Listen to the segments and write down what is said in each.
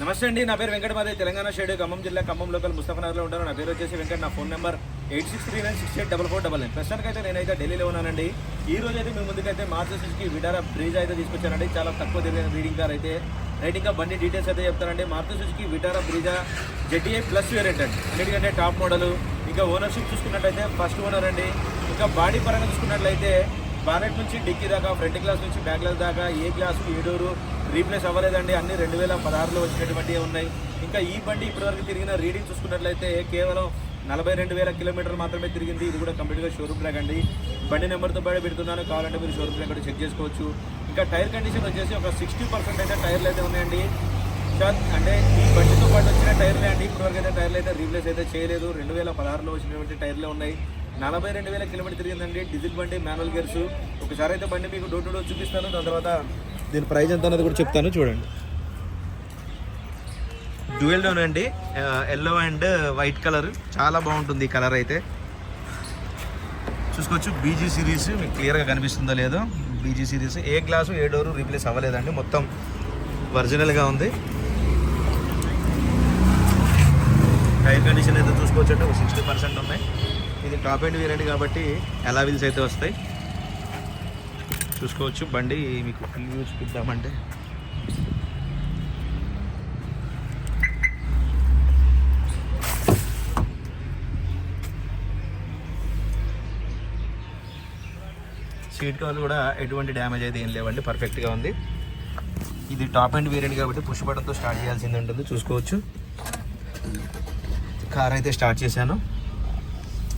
నమస్తే అండి నా పేరు వెంకట మాదే తెలంగాణ షేడ్ ఖమ్మం జిల్లా ఖమ్మం లోకల్ ముస్తఫనగర్లో ఉంటాను. నా పేరు వచ్చేసి వెంకట నా phone number eight six three nine six eight double four double nine. ప్రస్తుతానికి అయితే నేనైతే ఢిల్లీలో ఉన్నానండి. ఈ రోజు అయితే మీ ముందుకైతే మార్చి విడారా బ్రిడ్జ్ అయితే తీసుకొచ్చానండి. చాలా తక్కువ తెలియని రీడింగ్ కార్ అయితే రైటింగ్గా బండి డీటెయిల్స్ అయితే చెప్తానండి. Maruti Suzuki Vitara Brezza ZDA plus variant అండి. అన్నిటికంటే టాప్ మోడల్. ఇంకా ఓనర్షిప్ చూసుకున్నట్లయితే ఫస్ట్ ఓనర్ అండి. ఇంకా బాడీ పరంగా చూసుకున్నట్లయితే బానెట్ నుంచి డిక్కీ దాకా ఫ్రంట్ గ్లాస్ నుంచి బ్యాక్ గ్లాస్ దాకా ఏ గ్లాసు ఏ డోరు రీప్లేస్ అవ్వలేదండి. అన్ని రెండు వేల పదహారులో వచ్చినటువంటి ఉన్నాయి. ఇంకా ఈ బండి ఇప్పటివరకు తిరిగిన రీడింగ్ చూసుకున్నట్లయితే కేవలం నలభై రెండు వేల కిలోమీటర్లు మాత్రమే తిరిగింది. ఇది కూడా కంప్లీట్గా షోరూమ్ ట్రాక్ అండి. బండి నెంబర్తో పాటు పెడుతున్నాను. కావాలంటే మీరు షోరూమ్ ట్రాక్ కూడా చెక్ చేసుకోవచ్చు. ఇంకా టైర్ కండిషన్ వచ్చేసి ఒక సిక్స్టీ పర్సెంట్ అయితే టైర్లు అయితే ఉన్నాయండి. అంటే ఈ బండితో పాటు వచ్చిన టైర్లే అండి. ఇప్పటివరకు అయితే టైర్లు అయితే రీప్లేస్ అయితే చేయలేదు. రెండు వేల పదహారులో వచ్చినటువంటి టైర్లే ఉన్నాయి. నలభై రెండు వేల కిలోమీటర్ తిరిగిందండి. డీజిల్ బండి మాన్యువల్ గేర్స్. ఒకసారి అయితే బండి మీకు డోర్ టు డోర్ చూపిస్తాను. దాని తర్వాత దీని ప్రైస్ ఎంత అనేది కూడా చెప్తాను. చూడండి. డ్యూయల్ డోన్ అండి. ఎల్లో అండ్ వైట్ కలర్ చాలా బాగుంటుంది ఈ కలర్ అయితే. చూసుకోవచ్చు. బీజీ సిరీస్ మీకు క్లియర్గా కనిపిస్తుందో లేదో. బీజీ సిరీస్ ఏ గ్లాసు ఏ డోరు రీప్లేస్ అవ్వలేదండి. మొత్తం ఒరిజినల్గా ఉంది. టైర్ కండిషన్ అయితే చూసుకోవచ్చు అంటే ఒక సిక్స్టీ పర్సెంట్ ఉన్నాయి. టాప్ ఎండ్ వేరియంట్ కాబట్టి ఎలా వీల్స్ అయితే వస్తాయి? చూసుకోవచ్చు. బండి మీకు ఫుల్ వ్యూ చూపిద్దామంటే. సీట్ కవర్ కూడా ఎటువంటి డ్యామేజ్ అయితే ఏం లేవండి. పర్ఫెక్ట్గా ఉంది. ఇది టాప్ అండ్ వేరియంట్ కాబట్టి పుష్ బటన్తో స్టార్ట్ చేయాల్సింది ఉంటుంది. చూసుకోవచ్చు. కార్ అయితే స్టార్ట్ చేశాను.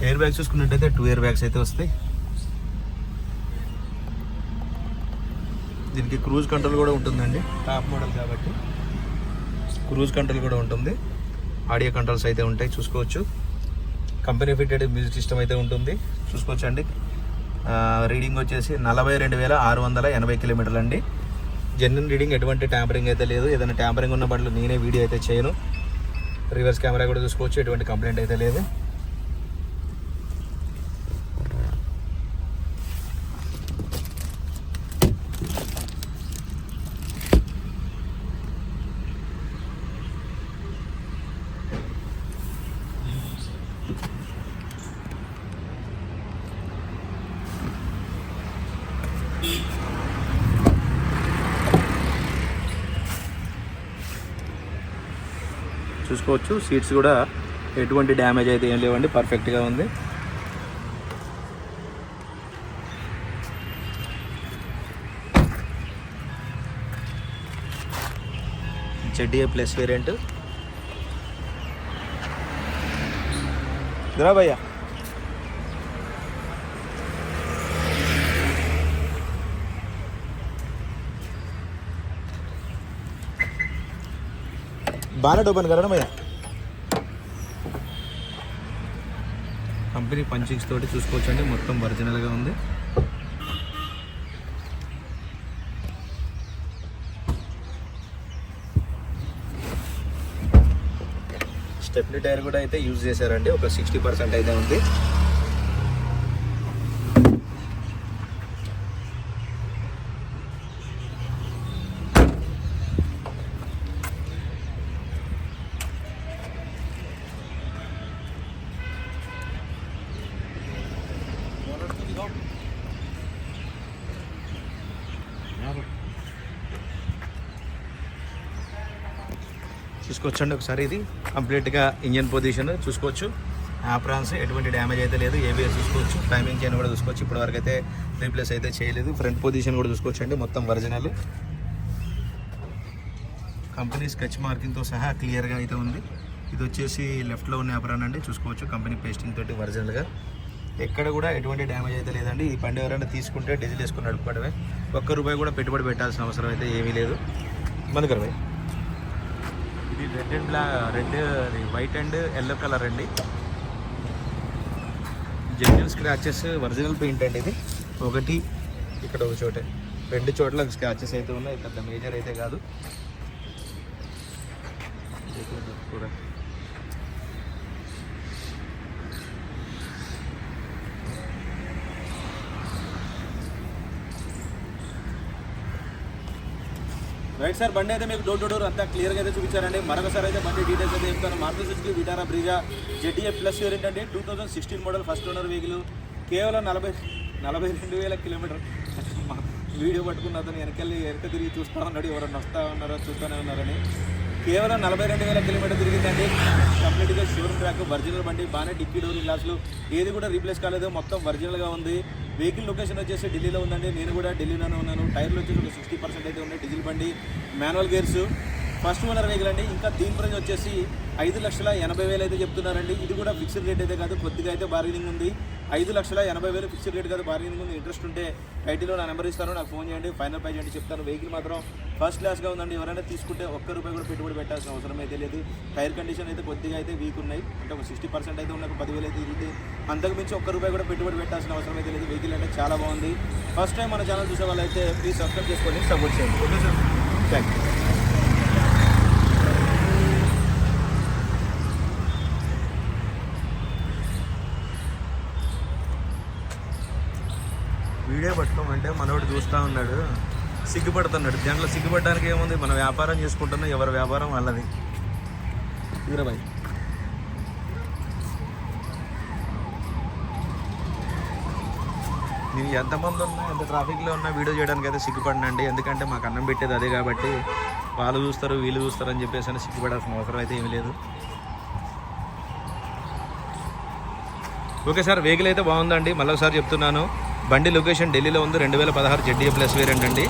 ఎయిర్ బ్యాగ్స్ చూసుకున్నట్టయితే టూ ఇయర్ బ్యాగ్స్ అయితే వస్తాయి. దీనికి క్రూజ్ కంట్రోల్ కూడా ఉంటుందండి. టాప్ మోడల్ కాబట్టి క్రూజ్ కంట్రోల్ కూడా ఉంటుంది. ఆడియో కంట్రోల్స్ అయితే ఉంటాయి చూసుకోవచ్చు. కంపెనీ ఫిట్టెడ్ మ్యూజిక్ సిస్టమ్ అయితే ఉంటుంది. చూసుకోవచ్చు అండి రీడింగ్ వచ్చేసి నలభై రెండు వేల ఆరు వందల ఎనభై కిలోమీటర్లు అండి. జెన్యున్ రీడింగ్ ఎటువంటి ట్యాంపరింగ్ అయితే లేదు. ఏదైనా ట్యాంపరింగ్ ఉన్న బట్టలు నేనే వీడియో అయితే చేయను. రివర్స్ కెమెరా కూడా చూసుకోవచ్చు ఎటువంటి కంప్లైంట్ అయితే లేదు. చూసుకోవచ్చు. సీట్స్ కూడా ఎటువంటి డ్యామేజ్ అయితే ఏం లేవండి పర్ఫెక్ట్గా ఉంది. జెడ్డీఏ ప్లస్ వేరియంట్ దిరా భయ్యా. బానెట్ ఓపెన్ కరడం భయ్యా కంపెనీ పంచింగ్స్ తోటి చూసుకోవచ్చు అండి మొత్తం ఒరిజినల్గా ఉంది. స్టెప్నీ టైర్ కూడా అయితే యూజ్ చేశారండి. ఒక సిక్స్టీ పర్సెంట్ అయితే ఉంది. చూసుకోవచ్చండి ఒకసారి ఇది. కంప్లీట్గా ఇంజన్ పొజిషన్ చూసుకోవచ్చు. ఆప్రాన్స్ ఎటువంటి డ్యామేజ్ అయితే లేదు. ఏబిఎస్ చూసుకోవచ్చు. టైమింగ్ చైన్ కూడా చూసుకోవచ్చు. ఇప్పటివరకు అయితే రీప్లేస్ అయితే చేయలేదు. ఫ్రంట్ పొజిషన్ కూడా చూసుకోవచ్చు అండి మొత్తం ఒరిజినల్. కంపెనీ స్కెచ్ మార్కింగ్తో సహా క్లియర్గా అయితే ఉంది. ఇది వచ్చేసి లెఫ్ట్లో ఉన్న ఆపరాన్ అండి. చూసుకోవచ్చు. కంపెనీ పేస్టింగ్ తోటి ఒరిజినల్గా. ఎక్కడ కూడా ఎటువంటి డ్యామేజ్ అయితే లేదండి. ఈ పండు ఎవరైనా తీసుకుంటే డీజిల్ వేసుకుని నడుపుకోవడమే. ఒక్క రూపాయి కూడా పెట్టుబడి పెట్టాల్సిన అవసరం అయితే ఏమీ లేదు. మనకర్ ఇది red and black red white and yellow colour అండి. జెన్యున్ స్క్రాచెస్ ఒరిజినల్ పెయింట్ అండి ఇది. ఒకటి ఇక్కడ ఒక చోట. రెండు చోట్ల స్క్రాచెస్ అయితే ఉన్నాయి పెద్ద మేజర్ అయితే కాదు. కూడా. రైట్ సార్ బండి అయితే మీకు డోర్ టు డోర్ అంతా క్లియర్గా అయితే చూపించారండి. మరొకసారి అయితే బండి డీటెయిల్స్ అయితే చెప్తాను. Maruti Suzuki Vitara Brezza ZTA plus ఏంటంటే two thousand sixteen model first owner vehicle కేవలం నలభై నలభై రెండు వేల కిలోమీటర్. వీడియో పట్టుకున్న అతను వెనకెళ్ళి వెనక తిరిగి చూస్తా ఉన్నాడు. ఎవరన్నా వస్తా ఉన్నారో చూస్తూనే ఉన్నారని. కేవలం నలభై రెండు వేల కిలోమీటర్ తిరిగిందండి. కంప్లీట్గా షోరూమ్ ట్రాక్ ఒరిజినల్ బండి బాగానే డిక్కీ డోర్ గ్లాసులు ఏది కూడా రీప్లేస్ కాలేదు మొత్తం ఒరిజినల్గా ఉంది. వెహికల్ లొకేషన్ వచ్చేసి ఢిల్లీలో ఉందండి. నేను కూడా ఢిల్లీలోనే ఉన్నాను. టైర్లు వచ్చేసి ఒక సిక్స్టీ పర్సెంట్ అయితే ఉన్నాయి. డీజిల్ బండి manual gears first owner vehicle అండి. ఇంకా దీని ప్రైస్ వచ్చేసి ఐదు లక్షల ఎనభై వేలు అయితే చెప్తున్నారండి. ఇది కూడా ఫిక్స్డ్ రేట్ అయితే కాదు కొద్దిగా అయితే బార్గెనింగ్ ఉంది. ఐదు లక్షల ఎనభై వేలు ఫిక్స్డ్ రేట్ కాదు బార్గెనింగ్ ఉంది. ఇంట్రెస్ట్ ఉంటే ఐటీలో నా నెంబర్ ఇస్తాను నాకు ఫోన్ చేయండి. ఫైనల్ ప్రైజ్ అంటే చెప్తాను. వెహికల్ మాత్రం ఫస్ట్ క్లాస్గా ఉందండి. ఎవరైనా తీసుకుంటే ఒక్క రూపాయి కూడా పెట్టుబడి పెట్టాల్సిన అవసరం అయితే లేదు. టైర్ కండిషన్ అయితే కొద్దిగా అయితే వీక్ ఉన్నాయి. అంటే ఒక సిక్స్టీ పర్సెంట్ అయితే ఉన్నాయి ఒక పదివేలు అయితే తిరిగితే అంతకు మించి ఒక్క రూపాయి కూడా పెట్టుబడి పెట్టాల్సిన అవసరం అయితే లేదు. వెహికల్ అంటే చాలా బాగుంది. ఫస్ట్ టైం మన ఛానల్ చూసే వాళ్ళైతే ప్లీజ్ సబ్స్క్రైబ్ చేసుకోండి సపోర్ట్ చేయండి. Okay sir. థ్యాంక్ యూ చూస్తూ ఉన్నాడు. సిగ్గుపడుతున్నాడు. దాంట్లో సిగ్గుపడడానికి ఏముంది? మన వ్యాపారం చేసుకుంటున్నాం ఎవరి వ్యాపారం వాళ్ళది. వీరబాయ్ నేను ఎంతమంది ఉన్నా ఎంత ట్రాఫిక్లో ఉన్నా వీడియో చేయడానికి అయితే సిగ్గుపడినండి. ఎందుకంటే మాకు అన్నం పెట్టేది అదే కాబట్టి వాళ్ళు చూస్తారు వీళ్ళు చూస్తారు అని చెప్పేసి అని సిగ్గుపడాల్సిన అవసరం అయితే ఏమీ లేదు. ఓకే సార్ వెహికల్ అయితే బాగుందండి. మళ్ళీ ఒకసారి చెప్తున్నాను. బండి లొకేషన్ ఢిల్లీలో ఉంది. రెండు వేల పదహారు జెడ్డీఏ ప్లస్ వేరియంట్ అండి.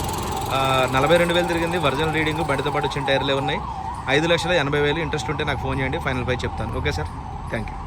నలభై రెండు వేలు తిరిగింది. వర్జనల్ రీడింగ్ బండితో పాటు వచ్చిన టైర్లే ఉన్నాయి. ఐదు లక్షల ఎనభై వేలు ఇంట్రెస్ట్ ఉంటే నాకు ఫోన్ చేయండి. ఫైనల్ పై చెప్తాను. Okay sir? Thank you